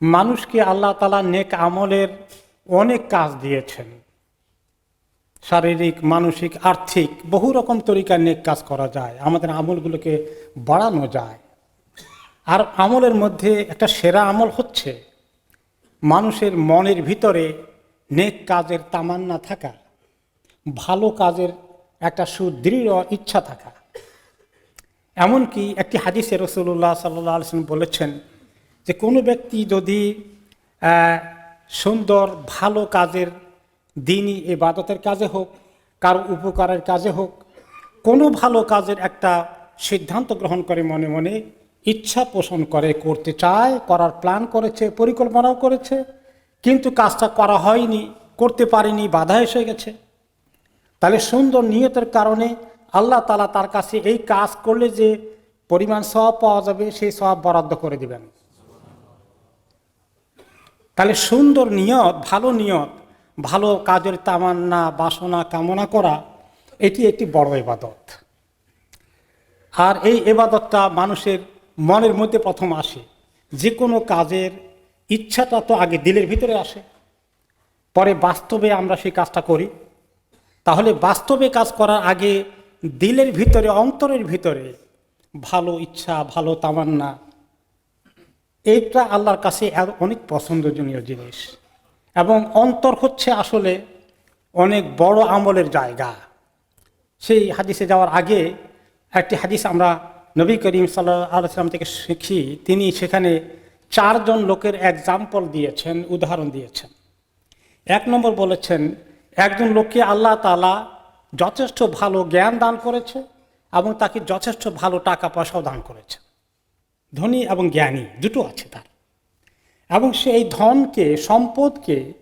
মানুষকে আল্লাহ তালা নেক আমলের অনেক কাজ দিয়েছেন। শারীরিক, মানসিক, আর্থিক, বহু রকম তরিকার নেক কাজ করা যায়। আমাদের আমলগুলোকে বাড়ানো যায়। আর আমলের মধ্যে একটা সেরা আমল হচ্ছে মানুষের মনের ভিতরে নেক কাজের তামান্না থাকা, ভালো কাজের একটা সুদৃঢ় ইচ্ছা থাকা। এমনকি একটি হাদিসে রসুল্লাহ সাল্লাহ আলসালাম বলেছেন যে কোনো ব্যক্তি যদি সুন্দর, ভালো কাজের দিনই এবাদতের কাজে হোক, কারও উপকারের কাজে হোক, কোনো ভালো কাজের একটা সিদ্ধান্ত গ্রহণ করে মনে মনে ইচ্ছা পোষণ করে, করতে চায়, করার প্ল্যান করেছে, পরিকল্পনাও করেছে, কিন্তু কাজটা করা হয়নি, করতে পারেনি, বাধা এসে গেছে। তাহলে সুন্দর নিয়তের কারণে আল্লাহ তালা তার কাছে এই কাজ করলে যে পরিমাণ সব পাওয়া যাবে, সেই সব বরাদ্দ করে দিবেন। তাহলে সুন্দর নিয়ত, ভালো নিয়ত, ভালো কাজের তামান্না, বাসনা, কামনা করা, এটি একটি বড় এবাদত। আর এই এবাদতটা মানুষের মনের মধ্যে প্রথম আসে। যে কোনো কাজের ইচ্ছাটা তো আগে দিলের ভিতরে আসে। পরে বাস্তবে আমরা সেই কাজটা করি। তাহলে বাস্তবে কাজ করার আগে দিলের ভিতরে, অন্তরের ভিতরে ভালো ইচ্ছা, ভালো তামান্না এইটা আল্লাহর কাছে অনেক পছন্দজনীয় জিনিস। এবং অন্তর হচ্ছে আসলে অনেক বড় আমলের জায়গা। সেই হাদিসে যাওয়ার আগে একটি হাদিস আমরা নবী করিম সাল্লাহ আলাইসালাম থেকে শিখি, তিনি সেখানে চারজন লোকের এক্সাম্পল দিয়েছেন, উদাহরণ দিয়েছেন। এক নম্বর বলেছেন, একজন লোককে আল্লাহ তালা যথেষ্ট ভালো জ্ঞান দান করেছে এবং তাকে যথেষ্ট ভালো টাকা পয়সাও দান করেছে। ধনী এবং জ্ঞানী, দুটো আছে তার। এবং সে এই ধনকে, সম্পদকে,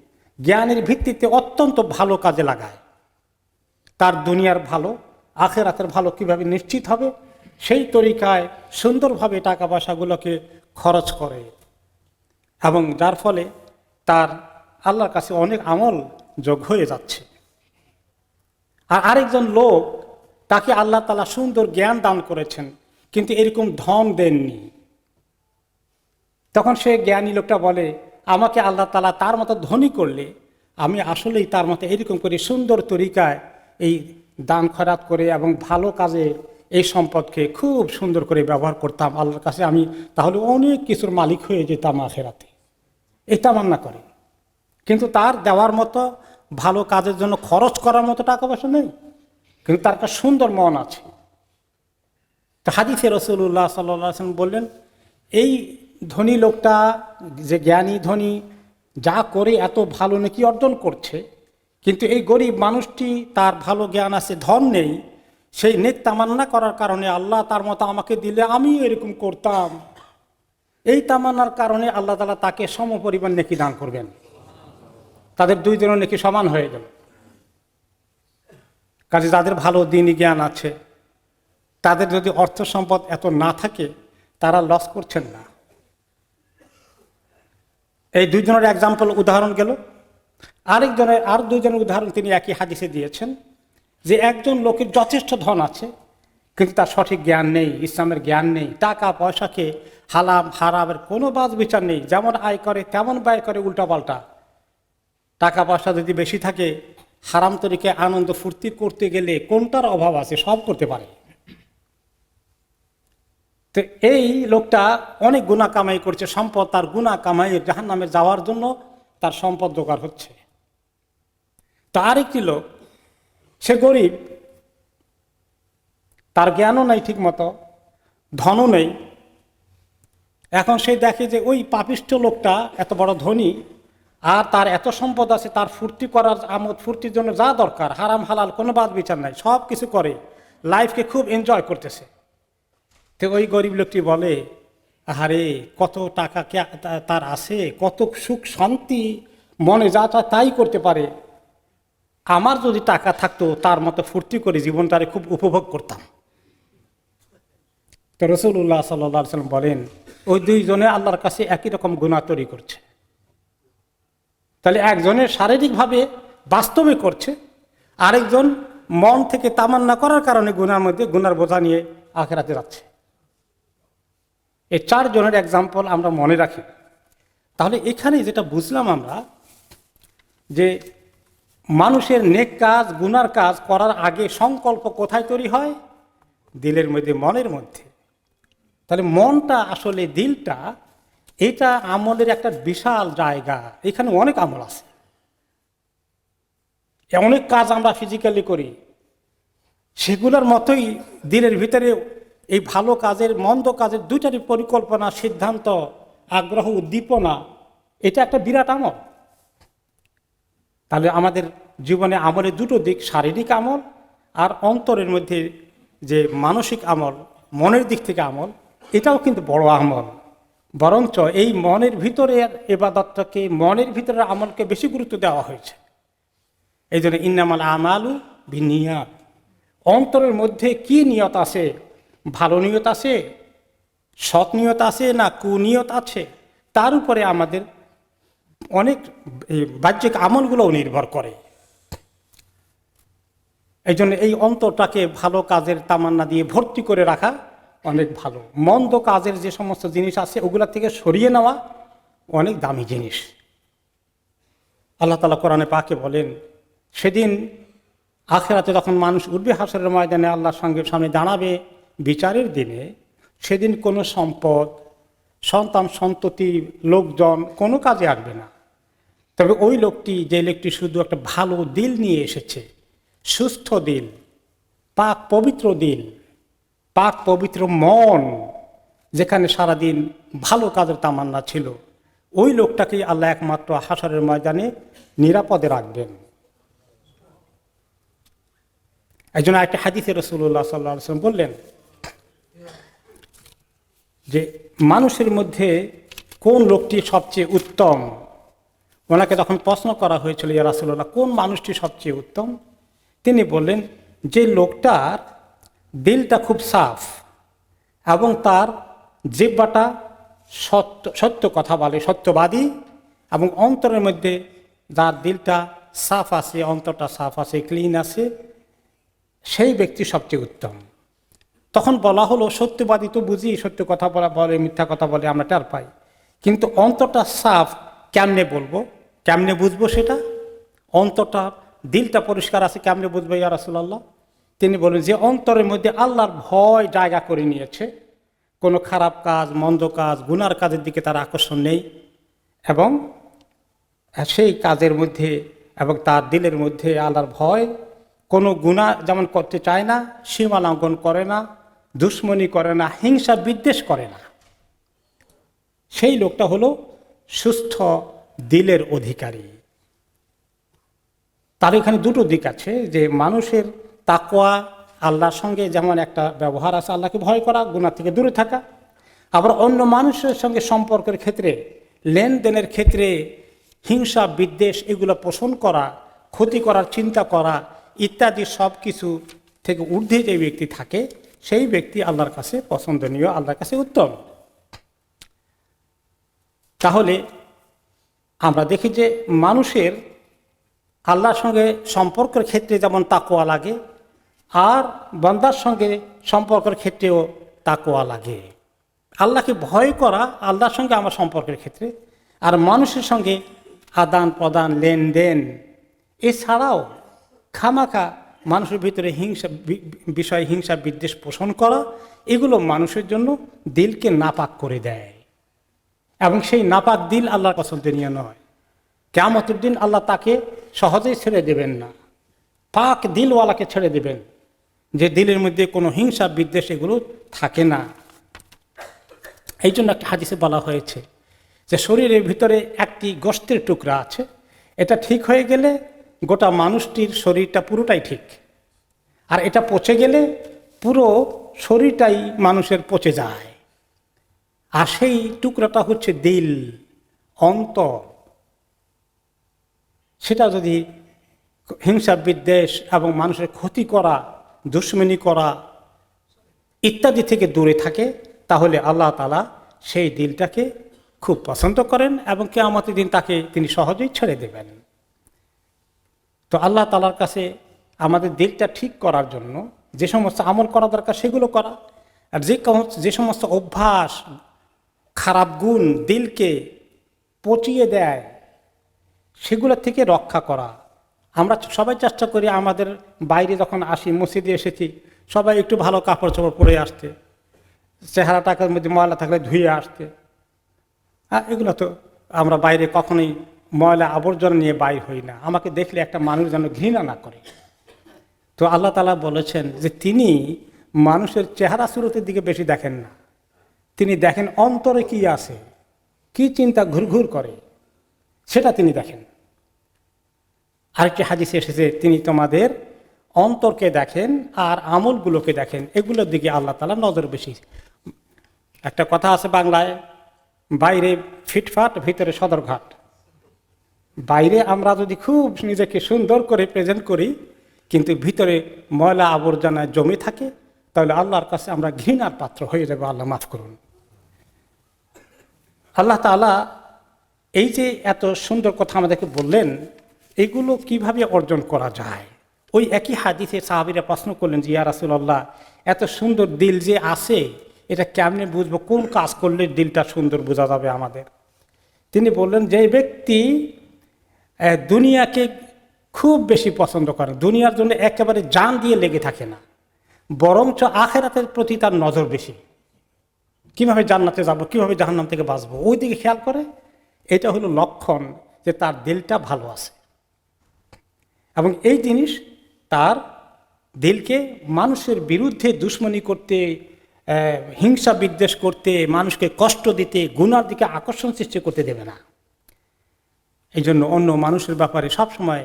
জ্ঞানের ভিত্তিতে অত্যন্ত ভালো কাজে লাগায়। তার দুনিয়ার ভালো আখের আখেরাতের ভালো কীভাবে নিশ্চিত হবে, সেই তরিকায় সুন্দরভাবে টাকা পয়সাগুলোকে খরচ করে। এবং যার ফলে তার আল্লাহর কাছে অনেক আমল যোগ হয়ে যাচ্ছে। আর আরেকজন লোক তাকে আল্লাহ তালা সুন্দর জ্ঞান দান করেছেন, কিন্তু এরকম ধন দেননি। তখন সে জ্ঞানী লোকটা বলে, আমাকে আল্লাহ তালা তার মতো ধনী করলে, আমি আসলেই তার মতো এরকম করে সুন্দর তরিকায় এই দান খরাত করে এবং ভালো কাজে এই সম্পদকে খুব সুন্দর করে ব্যবহার করতাম আল্লাহর কাছে, আমি তাহলে অনেক কিছুর মালিক হয়ে যেতাম আখেরাতে। এই তামান্না করে। কিন্তু তার দেওয়ার মতো ভালো কাজের জন্য খরচ করার মতো টাকা পয়সা নেই, কিন্তু তার একটা সুন্দর মন আছে। তো হাদিফে রসুল্লাহ সাল্লাম বললেন, এই ধনী লোকটা, যে জ্ঞানী, ধনী, যা করে এত ভালো নাকি অর্জন করছে। কিন্তু এই গরিব মানুষটি, তার ভালো জ্ঞান আছে, ধন নেই। সেই নেক তামান্না করার কারণে আল্লাহ তার মতো আমাকে দিলে আমি এরকম করতাম। এই তামান্নার কারণে আল্লাহ তালা তাকে সম পরিমাণ নেকি দান করবেন। তাদের দুইজনের নাকি সমান হয়ে গেল। কাজে যাদের ভালো দিনই জ্ঞান আছে, তাদের যদি অর্থ সম্পদ এত না থাকে, তারা লস করছেন না। এই দুইজনের এক্সাম্পল উদাহরণ গেল। আরেকজনের, আর দুইজনের উদাহরণ তিনি একই হাদিসে দিয়েছেন যে একজন লোকের যথেষ্ট ধন আছে, কিন্তু তার সঠিক জ্ঞান নেই, ইসলামের জ্ঞান নেই, টাকা পয়সাকে হালাম, হারামের কোনো বাজ বিচার নেই, যেমন আয় করে, তেমন ব্যয় করে উল্টাপাল্টা। টাকা, পয়সা যদি বেশি থাকে, হারাম তরিকে আনন্দ ফুর্তি করতে গেলে কোনটার অভাব আছে সব করতে পারে। তো এই লোকটা অনেক গুণা কামাই করছে, সম্পদ তার গুণা কামাই জাহান নামে যাওয়ার জন্য তার সম্পদ জোগাড় হচ্ছে। তো আরেকটি লোক, সে গরিব, তার জ্ঞানও নেই ঠিক মতো ধনও নেই। এখন সে দেখে যে ওই পাপিষ্ট লোকটা এত বড় ধনী, আর তার এত সম্পদ আছে, তার ফুর্তি করার আমোদ, ফুর্তির জন্য যা দরকার, হারাম হালাল কোনো বাদ বিচার নাই সব কিছু করে লাইফকে খুব এনজয় করতেছে। তো ওই গরিব লোকটি বলে আরে কত টাকা কে- তার আছে, কত সুখ শান্তি, মনে যা চায় তাই করতে পারে। আমার যদি টাকা থাকতো, তার মতো ফুর্তি করে জীবনটারে খুব উপভোগ করতাম। তো রসুল্লাহ সাল্লাহ সাল্লাম বলেন, ওই দুইজনে আল্লাহর কাছে একই রকম গুণা তৈরি করছে। তাহলে একজনের শারীরিকভাবে বাস্তবে করছে, আরেকজন মন থেকে তামান্না করার কারণে গুনার মধ্যে গুনার বোঝা নিয়ে আখেরাতে যাচ্ছে। এই চারজনের এক্সাম্পল আমরা মনে রাখি। তাহলে এখানে যেটা বুঝলাম আমরা, যে মানুষের নেক কাজ, গুনার কাজ করার আগে সংকল্প কোথায় তৈরি হয়? দিলের মধ্যে, মনের মধ্যে। তাহলে মনটা আসলে, দিলটা এটা আমলের একটা বিশাল জায়গা। এখানে অনেক আমল আছে। অনেক কাজ আমরা ফিজিক্যালি করি। সেগুলোর মতোই দিলের ভিতরে এই ভালো কাজের, মন্দ কাজের দুইটারই পরিকল্পনা, সিদ্ধান্ত, আগ্রহ, উদ্দীপনা, এটা একটা বিরাট আমল। তাহলে আমাদের জীবনে আমলের দুটো দিক, শারীরিক আমল আর অন্তরের মধ্যে যে মানসিক আমল, মনের দিক থেকে আমল, এটাও কিন্তু বড় আমল। বরঞ্চ এই মনের ভিতরের এবাদতটাকে, মনের ভিতরে আমলকে বেশি গুরুত্ব দেওয়া হয়েছে। এই জন্য ইন্নামাল আমালু বিনিয়াত। অন্তরের মধ্যে কি নিয়ত আছে? ভালো নিয়ত আছে, সৎ নিয়ত আছে না কুনিয়ত আছে, তার উপরে আমাদের অনেক বাহ্যিক আমলগুলোও নির্ভর করে। এই জন্য এই অন্তরটাকে ভালো কাজের তামান্না দিয়ে ভর্তি করে রাখা অনেক ভালো। মন্দ কাজের যে সমস্ত জিনিস আছে, ওগুলা থেকে সরিয়ে নেওয়া অনেক দামি জিনিস। আল্লাহ তালা কোরআনে পাকে বলেন, সেদিন আখেরাতে যখন মানুষ উঠবে হাসরের ময়দানে, আল্লাহর সঙ্গে সামনে দাঁড়াবে বিচারের দিনে সেদিন কোনো সম্পদ, সন্তান, সন্ততি, লোকজন কোনো কাজে আসবে না। তবে ওই লোকটি যে লোকটি শুধু একটা ভালো দিল নিয়ে এসেছে, সুস্থ দিল, পাক পবিত্র দিল, পাক পবিত্র মন, যেখানে সারাদিন ভালো কাজের তামান্না ছিল, ওই লোকটাকেই আল্লাহ একমাত্র হাসরের ময়দানে নিরাপদে রাখবেন। একজন একটা হাদিসে রসুল্লাহ সাল্লাহ বললেন যে মানুষের মধ্যে কোন লোকটি সবচেয়ে উত্তম? ওনাকে তখন প্রশ্ন করা হয়েছিল, ইয়া রাসুল্লাহ কোন মানুষটি সবচেয়ে উত্তম? তিনি বললেন, যে লোকটার দিলটা খুব সাফ এবং তার জিব্বাটা সত্য সত্য কথা বলে, সত্যবাদী এবং অন্তরের মধ্যে যার দিলটা সাফ আছে, অন্তরটা সাফ আছে, ক্লিন আছে, সেই ব্যক্তি সবচেয়ে উত্তম। তখন বলা হলো, সত্যবাদী তো বুঝি, সত্য কথা বলা বলে, মিথ্যা কথা বলে আমরা টের পাই। কিন্তু অন্তরটা সাফ কেমনে বলব? কেমনে বুঝব সেটা? অন্তরটা, দিলটা পরিষ্কার আছে, কেমনে বুঝব ইয়া রাসুল্লাহ তিনি বলেন যে, অন্তরের মধ্যে আল্লাহর ভয় জায়গা করে নিয়েছে। কোনো খারাপ কাজ, মন্দ কাজ, গুনার কাজের দিকে তার আকর্ষণ নেই এবং সেই কাজের মধ্যে এবং তার দিলের মধ্যে আল্লাহর ভয়। কোনো গুণা যেমন করতে চায় না, সীমা লঙ্ঘন করে না দুশ্মনী করে না, হিংসা বিদ্বেষ করে না। সেই লোকটা হলো সুস্থ দিলের অধিকারী। তার এখানে দুটো দিক আছে, যে মানুষের তাকোয়া আল্লাহর সঙ্গে যেমন একটা ব্যবহার আছে, আল্লাহকে ভয় করা গুণা থেকে দূরে থাকা। আবার অন্য মানুষের সঙ্গে সম্পর্কের ক্ষেত্রে, লেনদেনের ক্ষেত্রে হিংসা, বিদ্বেষ এগুলো পোষণ করা, ক্ষতি করার চিন্তা করা ইত্যাদি সব কিছু থেকে ঊর্ধ্বে যে ব্যক্তি থাকে সেই ব্যক্তি আল্লাহর কাছে পছন্দনীয়, আল্লাহর কাছে উত্তম। তাহলে আমরা দেখি যে মানুষের আল্লাহর সঙ্গে সম্পর্কের ক্ষেত্রে যেমন তাকোয়া লাগে, আর বন্দার সঙ্গে সম্পর্কের ক্ষেত্রেও তাকোয়া লাগে। আল্লাহকে ভয় করা আল্লাহর সঙ্গে আমার সম্পর্কের ক্ষেত্রে, আর মানুষের সঙ্গে আদান প্রদান লেনদেন, এছাড়াও খামাখা মানুষের ভিতরে হিংসা বিষয় হিংসা বিদ্বেষ পোষণ করা, এগুলো মানুষের জন্য দিলকে নাপাক করে দেয়। এবং সেই নাপাক দিল আল্লাহর পছন্দনীয় নয় কেমতের দিন আল্লাহ তাকে সহজেই ছেড়ে দেবেন না। পাক দিলওয়ালাকে ছেড়ে দেবেন। যে দিলের মধ্যে কোনো হিংসা, বিদ্বেষ এগুলো থাকে না। এই জন্য একটা হাদিসে বলা হয়েছে যে শরীরের ভিতরে একটি গোষ্ঠের টুকরা আছে। এটা ঠিক হয়ে গেলে গোটা মানুষটির শরীরটা পুরোটাই ঠিক। আর এটা পচে গেলে পুরো শরীরটাই মানুষের পচে যায়। আর সেই টুকরাটা হচ্ছে দিল, অন্তর। সেটা যদি হিংসা বিদ্বেষ এবং মানুষের ক্ষতি করা, দুশ্মনী করা ইত্যাদি থেকে দূরে থাকে, তাহলে আল্লাহ তালা সেই দিলটাকে খুব পছন্দ করেন এবং কেয়ামতের দিন তাকে তিনি সহজেই ছেড়ে দেবেন। তো আল্লাহ তালার কাছে আমাদের দিলটা ঠিক করার জন্য যে সমস্ত আমল করা দরকার সেগুলো করা। আর যে যে সমস্ত অভ্যাস, খারাপ গুণ দিলকে পচিয়ে দেয়, সেগুলো থেকে রক্ষা করা। আমরা সবাই চেষ্টা করি আমাদের বাইরে যখন আসি, মসজিদে এসেছি, সবাই একটু ভালো কাপড় চোপড় পরে আসতে, চেহারাটাকে মধ্যে ময়লা থাকলে ধুয়ে আসতে। হ্যাঁ এগুলো তো আমরা বাইরে কখনোই ময়লা আবর্জনা নিয়ে বাইর হই না। আমাকে দেখলে একটা মানুষ যেন ঘৃণা না করে। তো আল্লাহ তালা বলেছেন যে তিনি মানুষের চেহারা সুরতের দিকে বেশি দেখেন না। তিনি দেখেন অন্তরে কি আছে, কি চিন্তা ঘুরঘুর করে, সেটা তিনি দেখেন। আরেকটি হাদিসে এসেছে, তিনি তোমাদের অন্তরকে দেখেন আর আমলগুলোকে দেখেন। এগুলোর দিকে আল্লাহ তালা নজর বেশি। একটা কথা আছে বাংলায়, বাইরে ফিটফাট, ভিতরে সদরঘাট। বাইরে আমরা যদি খুব নিজেকে সুন্দর করে প্রেজেন্ট করি, কিন্তু ভিতরে ময়লা আবর্জনায় জমে থাকে, তাহলে আল্লাহর কাছে আমরা ঘৃণার পাত্র হয়ে যাবে। আল্লাহ মাফ করুন। আল্লাহ তালা এই যে এত সুন্দর কথা আমাদেরকে বললেন, এগুলো কীভাবে অর্জন করা যায়? ওই একই হাদিসে সাহাবিরা প্রশ্ন করলেন যে, ইয়া রাসুল্লাহ এত সুন্দর দিল যে আছে, এটা কেমনে বুঝব? কোন কাজ করলে দিলটা সুন্দর বোঝা যাবে আমাদের? তিনি বললেন, যে ব্যক্তি দুনিয়াকে খুব বেশি পছন্দ করে। দুনিয়ার জন্য একেবারে জান দিয়ে লেগে থাকে না। বরঞ্চ আখেরাতের প্রতি তার নজর বেশি। কীভাবে জান্নাতে যাব, কীভাবে জাহান্নাম থেকে বাঁচবো, ওই দিকে খেয়াল করে। এটা হলো লক্ষণ যে তার দিলটা ভালো আছে। এবং এই জিনিস তার দিলকে মানুষের বিরুদ্ধে দুশ্মনী করতে হিংসা বিদ্বেষ করতে, মানুষকে কষ্ট দিতে, গুনার দিকে আকর্ষণ সৃষ্টি করতে দেবে না। এই জন্য অন্য মানুষের ব্যাপারে সবসময়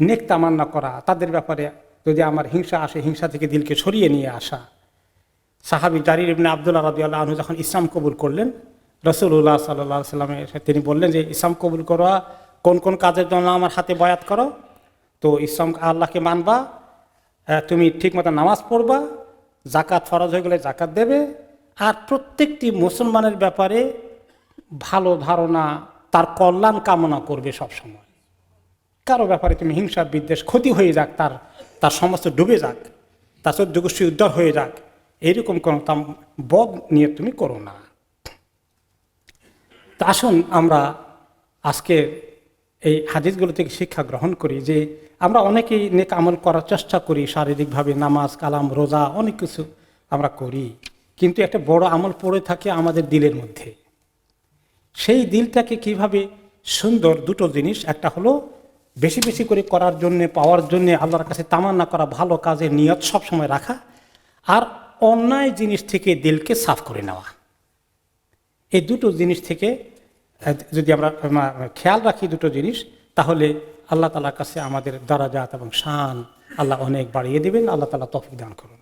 নেক তামান্না করা তাদের ব্যাপারে যদি আমার হিংসা আসে হিংসা থেকে দিলকে সরিয়ে নিয়ে আসা। সাহাবি জারির ইবনে আবদুল্লাহ রাদিয়াল্লাহু আনহু যখন ইসলাম কবুল করলেন রসুল্লাহ সাল্লাহ সাল্লামের তিনি বললেন যে ইসলাম কবুল করা কোন কোন কাজের জন্য আমার হাতে বয়াত করো? তো ইসলাম আল্লাহকে মানবা আহ, তুমি ঠিকমতো নামাজ পড়বা জাকাত ফরজ হয়ে গেলে জাকাত দেবে আর প্রত্যেকটি মুসলমানের ব্যাপারে ভালো ধারণা তার কল্যাণ কামনা করবে সব সময়। কারও ব্যাপারে তুমি হিংসা, বিদ্বেষ, ক্ষতি হয়ে যাক, তার তার সমস্ত ডুবে যাক, তার চোদ্দ গোষ্ঠী উদ্ধার হয়ে যাক এইরকম কোনো তাম বদ নিয়ে তুমি করো না। তা আসুন আমরা আজকে এই হাদিসগুলো থেকে শিক্ষা গ্রহণ করি যে আমরা অনেকেই নেক আমল করার চেষ্টা করি, শারীরিকভাবে নামাজ, কালাম, রোজা, অনেক কিছু আমরা করি। কিন্তু একটা বড় আমল পড়ে থাকে আমাদের দিলের মধ্যে। সেই দিলটাকে কীভাবে সুন্দর দুটো জিনিস, একটা হলো বেশি বেশি করে করার জন্য, পাওয়ার জন্য, আল্লাহর কাছে তামান্না করা ভালো কাজের নিয়ত সবসময় রাখা আর অন্যায় জিনিস থেকে দিলকে সাফ করে নেওয়া। এই দুটো জিনিস থেকে যদি আমরা খেয়াল রাখি দুটো জিনিস, তাহলে আল্লাহ তালার কাছে আমাদের দারাজাত এবং শান আল্লাহ অনেক বাড়িয়ে দেবেন, আল্লাহ তালা তফিক দান করুন।